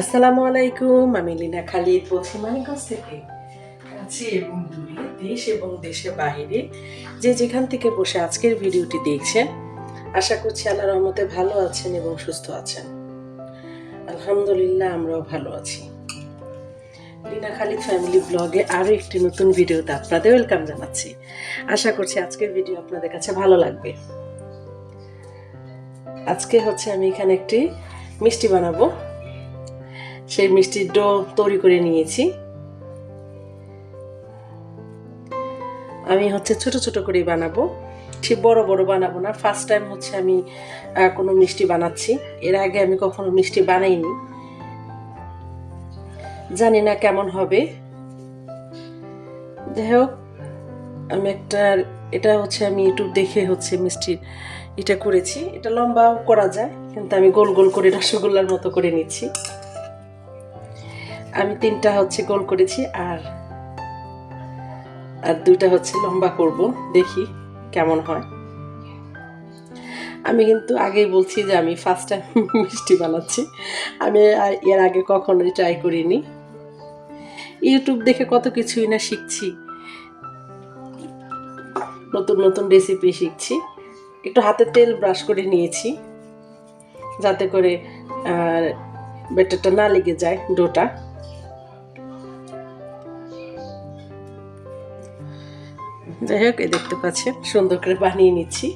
আসসালামু আলাইকুম, আমি লিনা খালিদ বলছি মানিকগঞ্জ থেকে। কাছে এবং দূরে দেশ এবং দেশের বাইরে। যে যেখান থেকে বসে আজকের ভিডিওটি দেখছেন, আশা করছি আল্লাহ রহমতে ভালো আছেন এবং সুস্থ আছেন। আলহামদুলিল্লাহ, আমরাও ভালো আছি। লিনা খালিদ ফ্যামিলি ব্লগে আরও একটি নতুন ভিডিওতে আপনাদের ওয়েলকাম জানাচ্ছি। আশা করছি আজকের ভিডিও আপনাদের কাছে ভালো লাগবে। আজকে হচ্ছে আমি এখানে একটি মিষ্টি বানাবো। সেই মিষ্টির ডো তৈরি করে নিয়েছি। আমি হচ্ছে ছোট ছোট করে বানাবো। ঠিক বড় বড় বানাবো না ফার্স্ট টাইম হচ্ছে আমি কোনো মিষ্টি বানাচ্ছি। এর আগে আমি কখনো মিষ্টি বানাইনি। জানি না কেমন হবে। যাই হোক, আমি একটা, এটা হচ্ছে আমি ইউটিউব দেখে হচ্ছে মিষ্টির এটা করেছি। এটা লম্বাও করা যায়, কিন্তু আমি গোল গোল করে রসগোল্লার মতো করে নিচ্ছি। আমি তিনটা হচ্ছে গোল করেছি আর আর দুইটা হচ্ছে লম্বা করব, দেখি কেমন হয়। আমি কিন্তু আগেই বলছি যে আমি ফার্স্ট টাইম মিষ্টি বানাচ্ছি। আমি এর আগে কখনোই ট্রাই করিনি। ইউটিউব দেখে কত কিছুই না শিখছি। নতুন নতুন রেসিপি শিখছি। একটু হাতে তেল ব্রাশ করে নিয়েছি, যাতে করে বেটারটা না লেগে যায় ডোটা। যাই হোক, এই দেখতে পাচ্ছেন, সুন্দর করে বানিয়ে নিচ্ছি।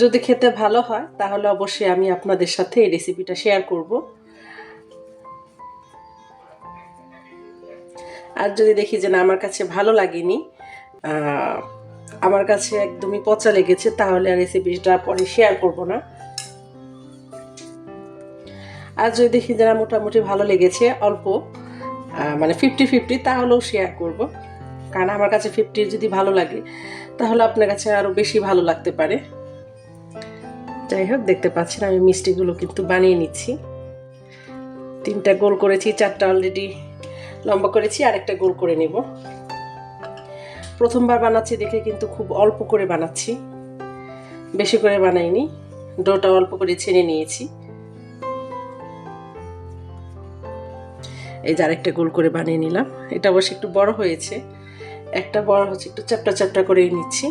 যদি খেতে ভালো হয়, তাহলে অবশ্যই আমি আপনাদের সাথে এই রেসিপিটা শেয়ার করব। আর যদি দেখি যে না, আমার কাছে ভালো লাগেনি আমার কাছে একদমই পচা লেগেছে, তাহলে আর রেসিপিটা পরে শেয়ার করব না। আর যদি দেখি যে না, মোটামুটি ভালো লেগেছে, অল্প মানে ফিফটি ফিফটি তাহলেও শেয়ার করব। কারণ আমার কাছে ফিফটি যদি ভালো লাগে, তাহলে আপনার কাছে আরও বেশি ভালো লাগতে পারে। যাই হোক, দেখতে পাচ্ছেন আমি মিষ্টিগুলো কিন্তু বানিয়ে নিচ্ছি। তিনটা গোল করেছি, চারটা অলরেডি লম্বা করেছি আর একটা গোল করে নেব। প্রথমবার বানাচ্ছি দেখে কিন্তু খুব অল্প করে বানাচ্ছি। বেশি করে বানাইনি, ডোটা অল্প করে ছেড়ে নিয়েছি। এই যে আরেকটা গোল করে বানিয়ে নিলাম। এটা অবশ্যই একটু বড় হয়েছে। একটা বড় হচ্ছে, একটু চ্যাপটা চ্যাপটা করে নিচ্ছি।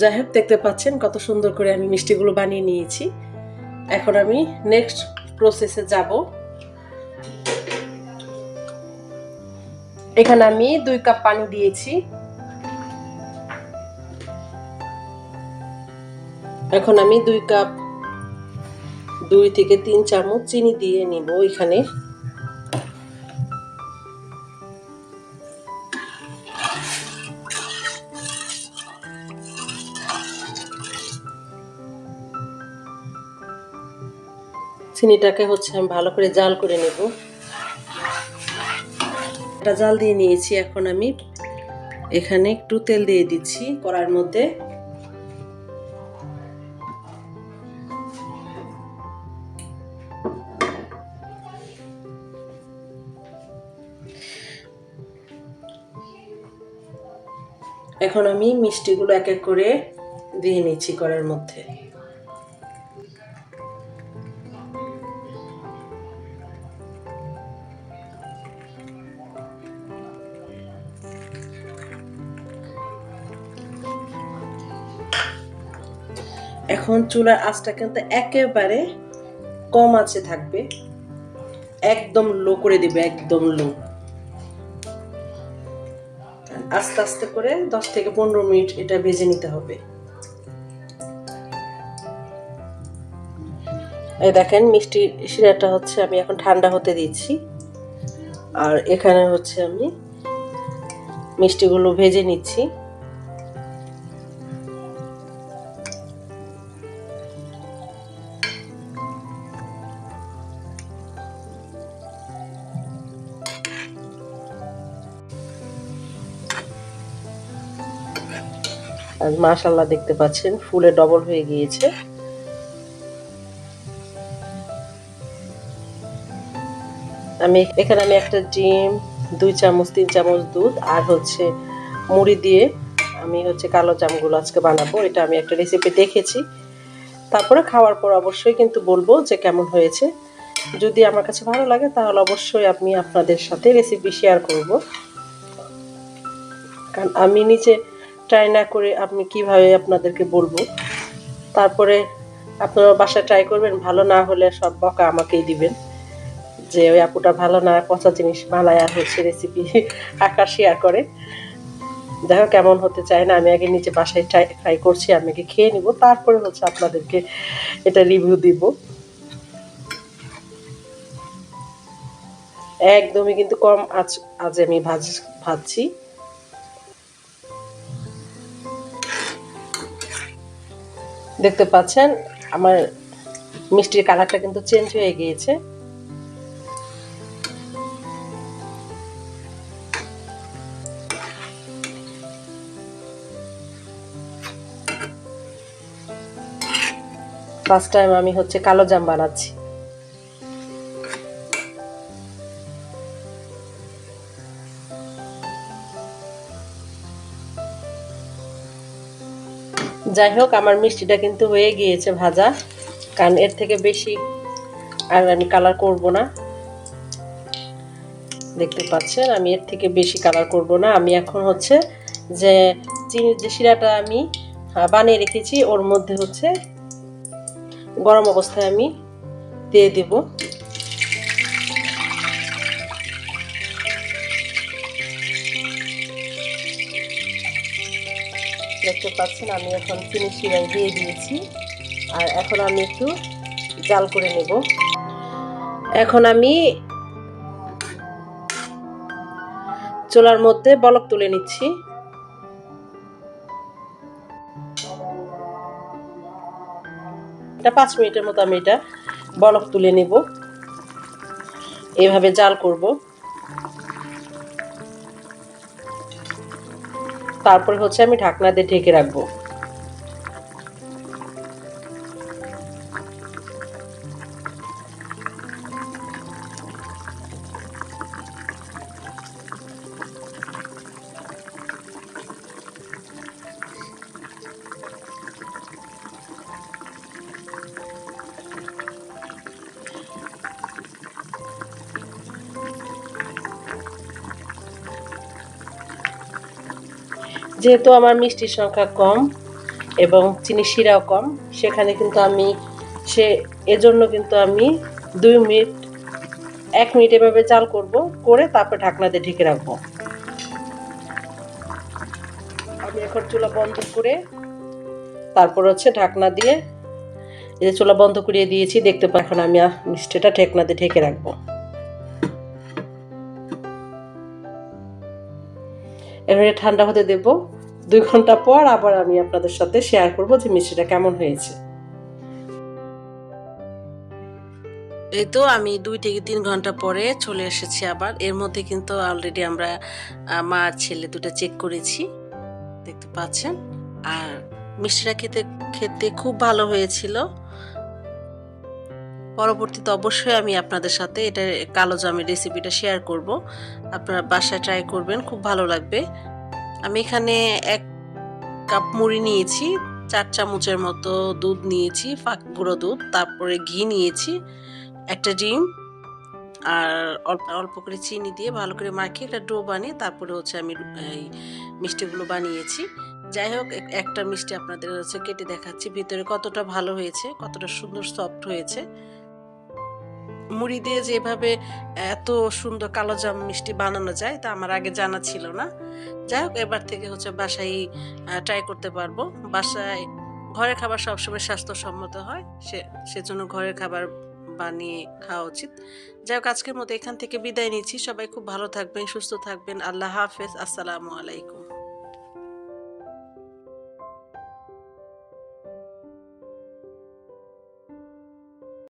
যাই হোক, দেখতে পাচ্ছেন কত সুন্দর করে আমি মিষ্টিগুলো বানিয়ে নিয়েছি। এখন আমি নেক্সট প্রসেসে যাব। এখানে আমি দুই কাপ পানি দিয়েছি। এখন আমি দুই কাপ, দুই থেকে তিন চামচ চিনি দিয়ে নিব এখানে। চিনিটাকে হচ্ছে আমি ভালো করে জাল করে নেব। একটা জাল দিয়ে নিয়েছি এখন আমি। এখানে একটু তেল দিয়ে দিচ্ছি কড়ার মধ্যে। এখন আমি মিষ্টিগুলো এক এক করে দিয়ে নিচ্ছি কড়ার মধ্যে। এখন চুলার আঁচটা কিন্তু একেবারে কম আছে থাকবে। একদম লো করে দিবে, একদম লো। আস্তে আস্তে করে দশ থেকে পনেরো মিনিট এটা ভেজে নিতে হবে। এই দেখেন, মিষ্টি শিরাটা হচ্ছে আমি এখন ঠান্ডা হতে দিচ্ছি। আর এখানে হচ্ছে আমি মিষ্টিগুলো ভেজে নিচ্ছি। আর মাশাল্লাহ দেখতে পাচ্ছেন, ফুলে ডবল হয়ে গিয়েছে। আমি এখানে আমি একটা ডিম, দুই চামচ, তিন চামচ দুধ আর হচ্ছে মুড়ি দিয়ে আমি হচ্ছে কালো জামগুলো আজকে বানাবো। এটা আমি একটা রেসিপি দেখেছি। তারপরে খাওয়ার পর অবশ্যই কিন্তু বলব যে কেমন হয়েছে। যদি আমার কাছে ভালো লাগে তাহলে অবশ্যই আমি আপনাদের সাথে রেসিপি শেয়ার করব। কারণ আমি নিজে ট্রাই না করে আমি কীভাবে আপনাদেরকে বলব? তারপরে আপনারা বাসায় ট্রাই করবেন, ভালো না হলে সব বকা আমাকেই দিবেন যে ওই আপুটা ভালো না, পচা জিনিস বানায় আর হচ্ছে রেসিপি আকার শেয়ার করে। দেখো কেমন হতে চায় না, আমি আগে নিজে বাসায় ট্রাই ট্রাই করছি, আমি আগে খেয়ে নিব, তারপরে হচ্ছে আপনাদেরকে এটা রিভিউ দিব। একদমই কিন্তু কম আজ আজ আমি ভাজ, ভাজছি। দেখতে পাচ্ছেন, আমার মিষ্টির কালারটা কিন্তু চেঞ্জ হয়ে গিয়েছে। ফার্স্ট টাইম আমি হচ্ছে কালো জাম বানাচ্ছি। যাই হোক, আমার মিষ্টিটা কিন্তু হয়ে গিয়েছে ভাজা। কারণ এর থেকে বেশি আর আমি কালার করব না। দেখতে পাচ্ছেন, আমি এর থেকে বেশি কালার করব না। আমি এখন হচ্ছে যে চিনির যে শিরাটা আমি বানিয়ে রেখেছি, ওর মধ্যে হচ্ছে গরম অবস্থায় আমি দিয়ে দেব। দেখতে পাচ্ছেন, আমি এখন চিনি শিরাই দিয়ে দিয়েছি। আর এখন আমি একটু জাল করে নেব। এখন আমি চুলার মধ্যে বলক তুলে নিচ্ছি। এটা পাঁচ মিনিটের মতো আমি এটা বলক তুলে নেব। এভাবে জাল করব। তারপরে হচ্ছে আমি ঢাকনা দিয়ে ঢেকে রাখব। যেহেতু আমার মিষ্টির সংখ্যা কম এবং চিনি শিরাও কম, সেখানে কিন্তু আমি, সে, এজন্য কিন্তু আমি দুই মিনিট, এক মিনিট এভাবে চাল করব, করে তারপর ঢাকনা দিয়ে ঢেকে রাখব। আমি এখন চুলা বন্ধ করে, তারপর হচ্ছে ঢাকনা দিয়ে, এই যে চুলা বন্ধ করিয়ে দিয়েছি, দেখতে পাই এখন আমি মিষ্টিটা ঢেকনা দিয়ে ঢেকে রাখব। এবারে ঠান্ডা হতে দেব। দুই ঘণ্টা পর আবার আমি আপনাদের সাথে শেয়ার করব যে মিষ্টিটা কেমন হয়েছে। এই তো আমি দুই থেকে তিন ঘণ্টা পরে চলে এসেছি আবার। এর মধ্যে কিন্তু অলরেডি আমরা মা আর ছেলে দুটো চেক করেছি, দেখতে পাচ্ছেন। আর মিষ্টিটা খেতে খেতে খুব ভালো হয়েছিল। পরবর্তীতে অবশ্যই আমি আপনাদের সাথে এটা কালো জামের রেসিপিটা শেয়ার করব। আপনারা বাসায় ট্রাই করবেন, খুব ভালো লাগবে। আমি এখানে এক কাপ মুড়ি নিয়েছি, চার চামচের মতো দুধ নিয়েছি, ফাঁক গুঁড়ো দুধ, তারপরে ঘি নিয়েছি, একটা ডিম, আর অল্প অল্প করে চিনি দিয়ে ভালো করে মাখিয়ে একটা ডো বানিয়ে তারপরে হচ্ছে আমি এই মিষ্টিগুলো বানিয়েছি। যাই হোক একটা মিষ্টি আপনাদের হচ্ছে কেটে দেখাচ্ছি, ভিতরে কতটা ভালো হয়েছে, কতটা সুন্দর, সফট হয়েছে। মুড়ি দিয়ে যেভাবে এত সুন্দর কালো জাম মিষ্টি বানানো যায়, তা আমার আগে জানা ছিল না। যাই হোক, এবার থেকে হচ্ছে বাসায় ট্রাই করতে পারব। বাসায় ঘরের খাবার সবসময় স্বাস্থ্যসম্মত হয়, সে, সেজন্য ঘরের খাবার বানিয়ে খাওয়া উচিত। যাই হোক, আজকের মতো এখান থেকে বিদায় নিচ্ছি। সবাই খুব ভালো থাকবেন, সুস্থ থাকবেন। আল্লাহ হাফেজ। আসসালামু আলাইকুম।